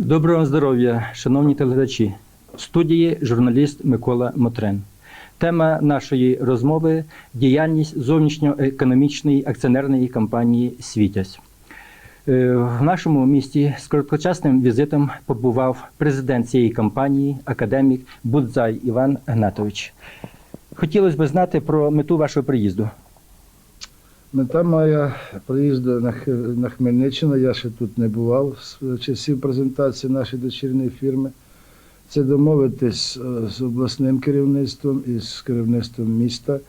Доброго здоров'я, шановні телеглядачі. В студії журналіст Микола Мотрен. Тема нашої розмови діяльність зовнішньоекономічної акціонерної компанії Світязь. Е, В нашому місті з короткочасним візитом побував президент цієї компанії, академік Будзай Іван Гнатович. Хотілося б знати про мету вашого приїзду. Мета моя приїзду на, Хмельниччину, я ще тут не бував з часів презентації нашої дочірньої фірми. Це домовитись е, з обласним керівництвом і з керівництвом міста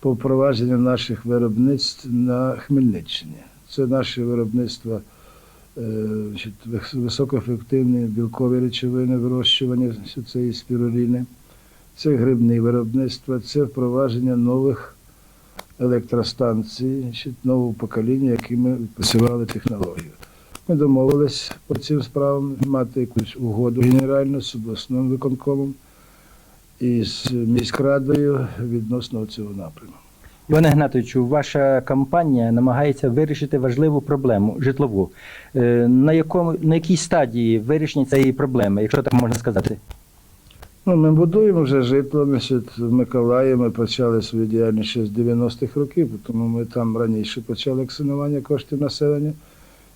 по впровадженню наших виробництв на Хмельниччині. Це наше виробництво е, високоефективні білкові речовини, вирощування цієї спіруліни, це грибні виробництва, це впровадження нових електростанції, нового покоління, які ми відпрацювали технологію. Ми домовились по цим справам мати якусь угоду генеральну з обласним виконкомом і з міськрадою відносно цього напрямку. Іване Гнатовичу, ваша компанія намагається вирішити важливу проблему житлову. Е, На, якому, на якій стадії вирішення цієї проблеми, якщо так можна сказати? Ну, ми будуємо вже житло. Значить, в Миколаї ми почали свою діяльність ще з 90-х років, тому ми там раніше почали акціонування коштів населення,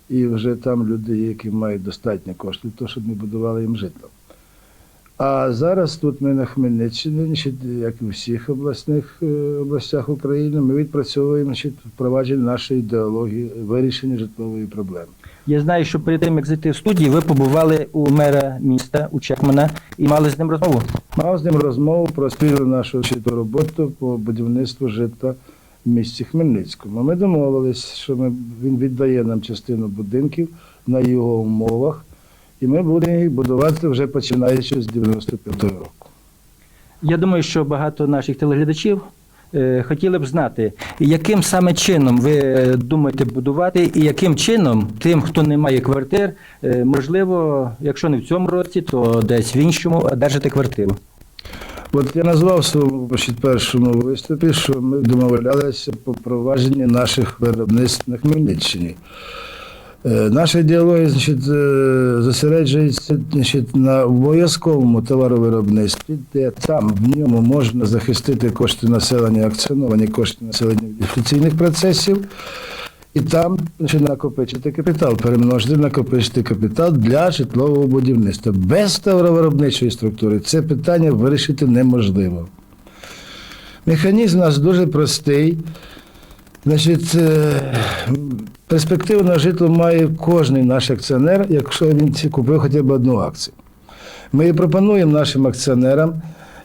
і вже там люди, які мають достатньо коштів, то щоб ми будували їм житло. А зараз тут ми на Хмельниччині, значить, як і в всіх обласних е, областях України, ми відпрацьовуємо значить, впровадження нашої ідеології вирішення житлової проблеми. Я знаю, що перед тим, як зайти в студію, ви побували у мера міста, у Чекмана, і мали з ним розмову. Мав з ним розмову про спільну нашу роботу по будівництву житла в місті Хмельницькому. Ми домовились, що ми, він віддає нам частину будинків на його умовах, і ми будемо їх будувати вже починаючи з 95-го року. Я думаю, що багато наших телеглядачів е, хотіли б знати, яким саме чином ви е, думаєте будувати, і яким чином тим, хто не має квартир, е, можливо, якщо не в цьому році, то десь в іншому одержати квартиру. От я назвав в своєму першому виступі, що ми домовлялися по провадженню наших виробництв на Хмельниччині. Е, Наша ідеологія значить, е, зосереджується значить, на обов'язковому товаровиробництві, де там в ньому можна захистити кошти населення, акціоновані кошти населення від інфляційних процесів. І там значить, накопичити капітал, перемножити, накопичити капітал для житлового будівництва. Без товаровиробничої структури це питання вирішити неможливо. Механізм у нас дуже простий. Значить, е, перспективу на житло має кожен наш акціонер, якщо він купив хоча б одну акцію. Ми пропонуємо нашим акціонерам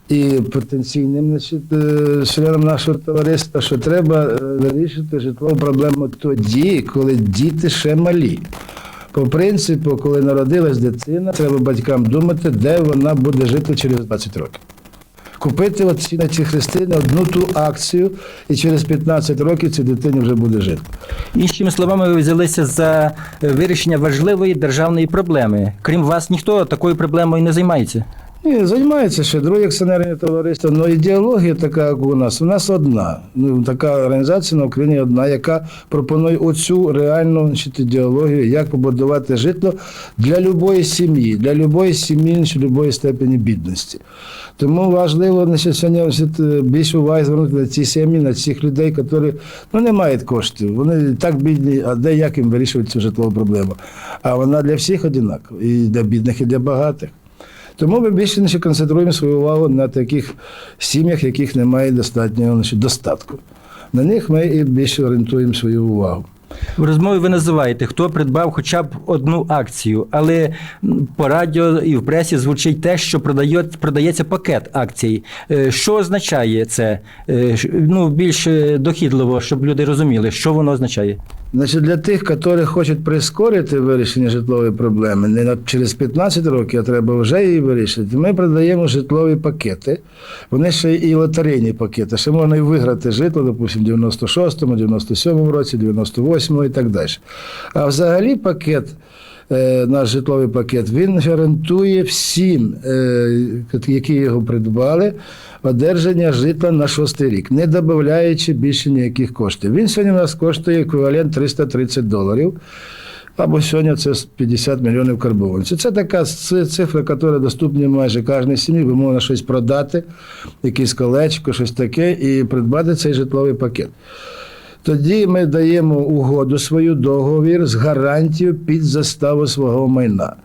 і потенційним значить, е, членам нашого товариства, що треба е, вирішити житлову проблему тоді, коли діти ще малі. По принципу, коли народилась дитина, треба батькам думати, де вона буде жити через 20 років. Купити от на ці хрестини одну ту акцію, і через 15 років цій дитині вже буде жити. Іншими словами, ви взялися за е, вирішення важливої державної проблеми. Крім вас, ніхто такою проблемою не займається. Ні, займається ще друге акціонерне товариство, але ідеологія така, як у нас, у нас одна. Ну, така організація на Україні одна, яка пропонує оцю реальну значить, ідеологію, як побудувати житло для любої сім'ї, для любої сім'ї, значить, любої степені бідності. Тому важливо значить, сьогодні більше уваги звернути на ці сім'ї, на цих людей, які ну, не мають коштів. Вони так бідні, а де як їм вирішувати цю житлову проблему? А вона для всіх одинакова, і для бідних, і для багатих. Тому ми більше значить, концентруємо свою увагу на таких сім'ях, яких немає достатнього значить, достатку. На них ми і більше орієнтуємо свою увагу. В розмові ви називаєте, хто придбав хоча б одну акцію, але по радіо і в пресі звучить те, що продає, продається пакет акцій. Е, Що означає це? Е, Ну, більш е, дохідливо, щоб люди розуміли, що воно означає. Значить, для тих, які хочуть прискорити вирішення житлової проблеми, не через 15 років, а треба вже її вирішити, ми продаємо житлові пакети. Вони ще і лотерейні пакети. Ще можна і виграти житло, допустимо, в 96-му, 97-му році, 98-му і так далі. А взагалі пакет. е, Наш житловий пакет він гарантує всім, е, які його придбали, одержання житла на шостий рік, не додаючи більше ніяких коштів. Він сьогодні у нас коштує еквівалент 330 доларів. або сьогодні це 50 мільйонів карбованців. Це така цифра, яка доступна майже кожній сім'ї, бо можна щось продати, якесь колечко, щось таке, і придбати цей житловий пакет. Тоді ми даємо угоду свою договір з гарантією під заставу свого майна.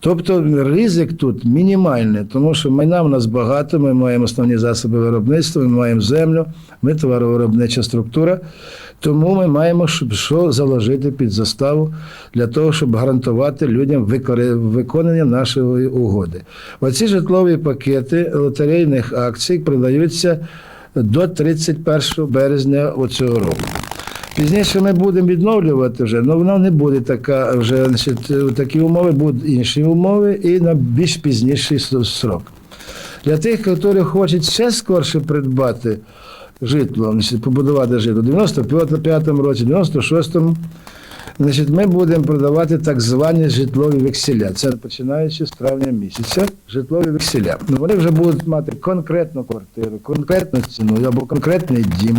Тобто ризик тут мінімальний, тому що майна в нас багато, ми маємо основні засоби виробництва, ми маємо землю, ми товаровиробнича структура. Тому ми маємо що заложити під заставу для того, щоб гарантувати людям виконання нашої угоди. Оці житлові пакети лотерейних акцій продаються до 31 березня цього року. Пізніше ми будемо відновлювати вже, але воно не буде така вже значить, такі умови, будуть інші умови і на більш пізніший срок. Для тих, які хочуть ще скорше придбати житло, значить, побудувати житло, в 95-му році, 96-му, значить, ми будемо продавати так звані житлові векселя. Це починаючи з травня місяця, житлові векселя. Ну, вони вже будуть мати конкретну квартиру, конкретну ціну або конкретний дім.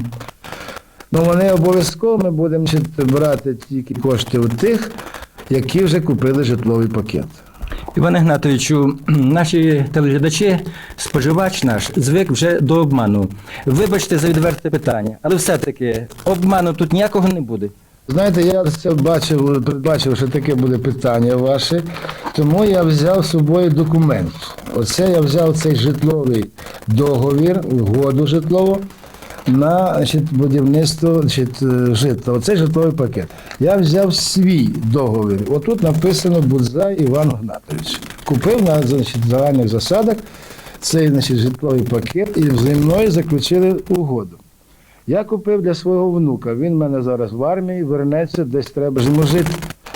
Ну, вони обов'язково ми будемо брати тільки кошти у тих, які вже купили житловий пакет. Іван Ігнатовичу, наші телеглядачі, споживач наш звик вже до обману. Вибачте за відверте питання, але все-таки обману тут ніякого не буде. Знаєте, я це бачив, передбачив, що таке буде питання ваше, тому я взяв з собою документ. Оце я взяв цей житловий договір, угоду житлову на значить, будівництво значить, е, житла. Оцей житловий пакет. Я взяв свій договір. Отут написано Будзай Іван Гнатович. Купив на значить, загальних засадах цей значить, житловий пакет і зі мною заключили угоду. Я купив для свого внука. Він в мене зараз в армії, вернеться, десь треба жити.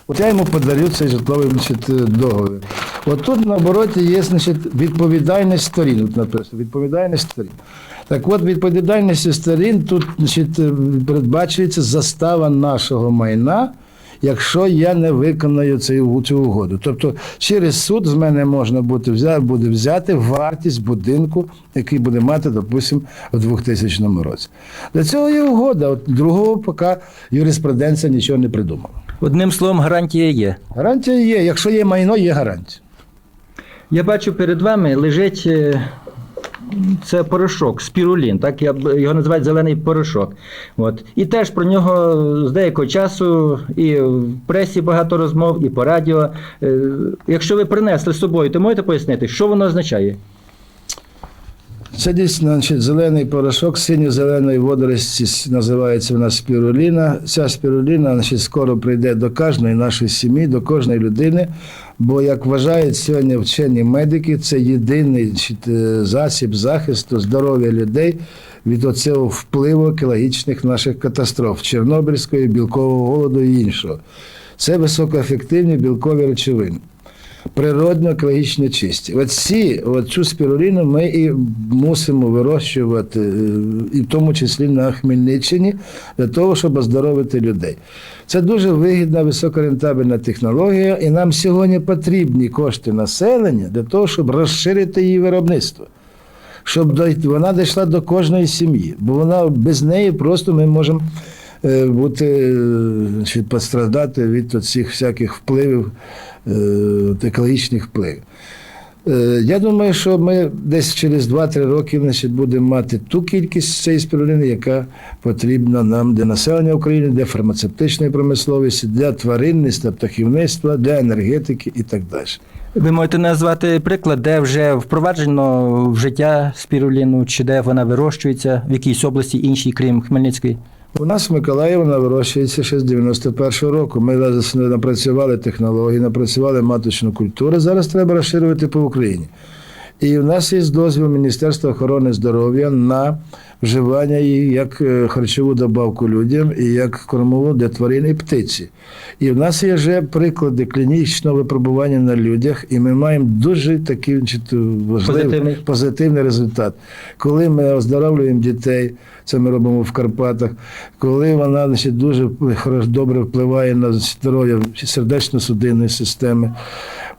От я йому подарю цей житловий значить, договір. От тут на обороті є значить, відповідальність сторін. Тут написано, відповідальність сторін. Так от, відповідальність сторін тут значить, е, передбачується застава нашого майна, якщо я не виконаю цю, цю угоду. Тобто через суд з мене можна буде взяти, буде взяти вартість будинку, який буде мати, допустимо, у 2000 році. Для цього є угода. От другого поки юриспруденція нічого не придумала. Одним словом, гарантія є. Гарантія є. Якщо є майно, є гарантія. Я бачу перед вами лежить е, це порошок, спірулін, так я його називають зелений порошок. От. І теж про нього з деякого часу і в пресі багато розмов, і по радіо. Е, Якщо ви принесли з собою, то можете пояснити, що воно означає? Це дійсно значить, зелений порошок, синьо-зеленої водорості називається вона спіруліна. Ця спіруліна значить, скоро прийде до кожної нашої сім'ї, до кожної людини. Бо, як вважають сьогодні вчені медики, це єдиний е, засіб захисту здоров'я людей від оцього впливу екологічних наших катастроф Чорнобильської, білкового голоду і іншого. Це високоефективні білкові речовини природно екологічно чисті. От ці, от цю спіруліну ми і мусимо вирощувати, е, і в тому числі на Хмельниччині, для того, щоб оздоровити людей. Це дуже вигідна, високорентабельна технологія, і нам сьогодні потрібні кошти населення для того, щоб розширити її виробництво. Щоб вона дійшла до кожної сім'ї, бо вона без неї просто ми можемо бути е, значить, пострадати від цих всяких впливів, е, екологічних впливів. Е, Я думаю, що ми десь через 2-3 роки значить, будемо мати ту кількість цієї спірулини, яка потрібна нам для населення України, для фармацевтичної промисловості, для тваринництва, птахівництва, для енергетики і так далі. Ви можете назвати приклад, де вже впроваджено в життя спіруліну, чи де вона вирощується, в якійсь області іншій, крім Хмельницької? У нас в Миколаєві вона вирощується ще з 91-го року. Ми напрацювали технології, напрацювали маточну культуру. Зараз треба розширювати по Україні. І в нас є дозвіл Міністерства охорони здоров'я на вживання її як е, харчову добавку людям і як кормову для тварин і птиці. І в нас є вже приклади клінічного випробування на людях, і ми маємо дуже такий важливий Позитивний. позитивний результат. Коли ми оздоровлюємо дітей, це ми робимо в Карпатах, коли вона значить, дуже добре впливає на здоров'я сердечно-судинної системи,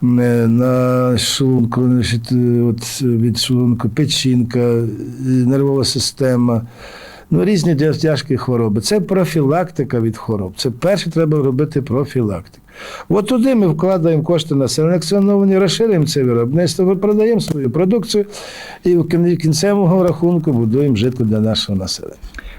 на шлунку, значить, е, от від шлунку, печінка, е, нервова система. ну, різні тя- тяжкі хвороби. Це профілактика від хвороб. Це перше треба робити профілактику. От туди ми вкладаємо кошти на селекціоновані, розширюємо це виробництво, продаємо свою продукцію і в кін- кінцевого рахунку будуємо житло для нашого населення.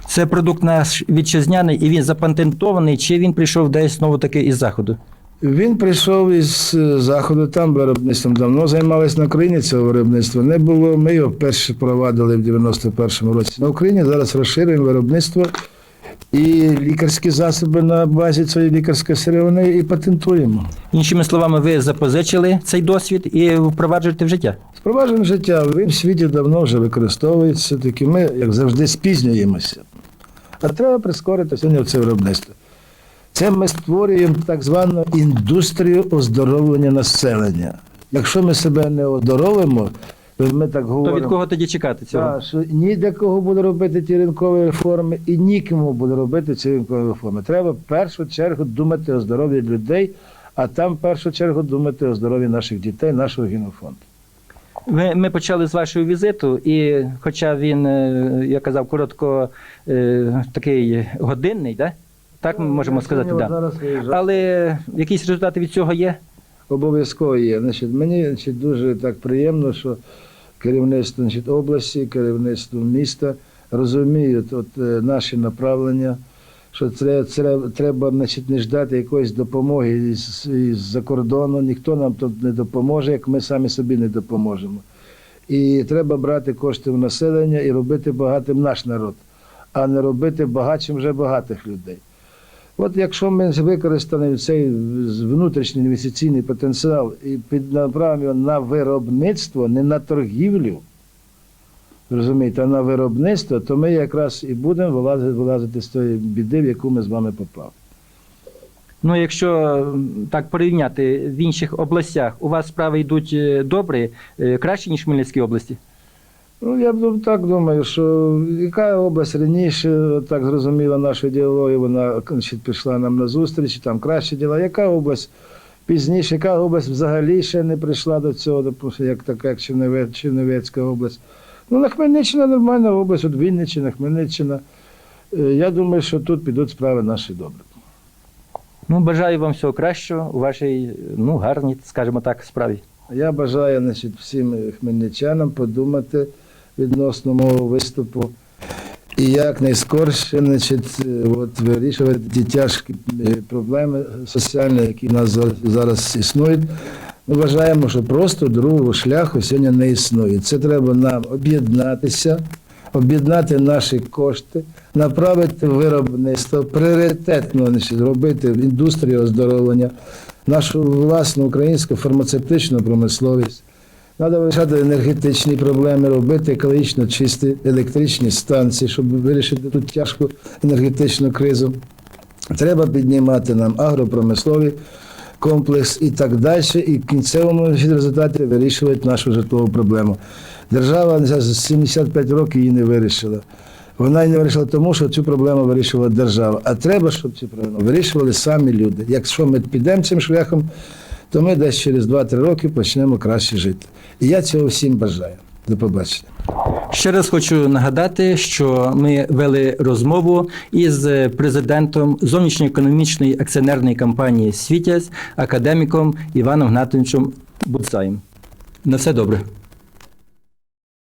Це продукт наш вітчизняний і він запатентований, чи він прийшов десь знову таки із заходу? Він прийшов із е, заходу, там виробництвом давно займалися на Україні цього виробництва. Не було. Ми його вперше провадили в 91-му році. На Україні зараз розширюємо виробництво і лікарські засоби на базі цієї лікарської сировини і патентуємо. Іншими словами, ви запозичили цей досвід і впроваджуєте в життя. Впроваджуємо життя. Він в світі давно вже використовується, таки ми, як завжди, спізнюємося. А треба прискорити сьогодні це виробництво. Це ми створюємо так звану індустрію оздоровлення населення. Якщо ми себе не оздоровимо, то ми так говоримо, То від кого тоді чекати цього? Так, що ні для кого буде робити ті ринкові реформи, і нікому буде робити ці ринкові реформи. Треба в першу чергу думати о здоров'ї людей, а там в першу чергу думати о здоров'ї наших дітей, нашого генофонду. Ми, ми почали з вашого візиту, і хоча він, е, я казав, коротко е, такий годинний, да? Так ми можемо сказати, да. але якісь результати від цього є? Обов'язково є. Значить, мені значить, дуже так приємно, що керівництво значить, області, керівництво міста розуміють от, е, наші направлення, що треба, треба, треба значить, не ждати якоїсь допомоги із, із-за кордону. Ніхто нам тут не допоможе, як ми самі собі не допоможемо. І треба брати кошти в населення і робити багатим наш народ, а не робити багатшим вже багатих людей. От якщо ми використанемо цей внутрішній інвестиційний потенціал і піднаправимо на виробництво, не на торгівлю, розумієте, а на виробництво, то ми якраз і будемо вилазити, вилазити з тої біди, в яку ми з вами попали. Ну, якщо так порівняти в інших областях, у вас справи йдуть е, добре, е, краще, ніж в Хмельницькій області? Ну, я так думаю, що яка область раніше так зрозуміла нашу ідеологію, вона значить, пішла нам на зустріч, там кращі діла. Яка область пізніше, яка область взагалі ще не прийшла до цього, допустим, як така, як Чернівецька область. Ну, на Хмельниччина нормальна область, от Вінниччина, Хмельниччина. Е, Я думаю, що тут підуть справи наші добре. Ну, бажаю вам всього кращого у вашій, ну, гарній, скажімо так, справі. Я бажаю значить, всім хмельничанам подумати відносно мого виступу. І як найскорше значить, е, от, вирішувати ті тяжкі е, проблеми соціальні, які в нас за- зараз існують. Ми вважаємо, що просто другого шляху сьогодні не існує. Це треба нам об'єднатися, об'єднати наші кошти, направити виробництво, пріоритетно значить, робити індустрію оздоровлення, нашу власну українську фармацевтичну промисловість. Треба вирішати енергетичні проблеми, робити екологічно чисті електричні станції, щоб вирішити тут тяжку енергетичну кризу. Треба піднімати нам агропромисловий комплекс і так далі, і в кінцевому результаті вирішувати нашу житлову проблему. Держава за 75 років її не вирішила. Вона її не вирішила тому, що цю проблему вирішувала держава. А треба, щоб цю проблему вирішували самі люди. Якщо ми підемо цим шляхом, то ми десь через 2-3 роки почнемо краще жити. І я цього всім бажаю. До побачення. Ще раз хочу нагадати, що ми вели розмову із президентом зовнішньоекономічної акціонерної компанії Світязь, академіком Іваном Гнатовичем Буцаєм. На все добре.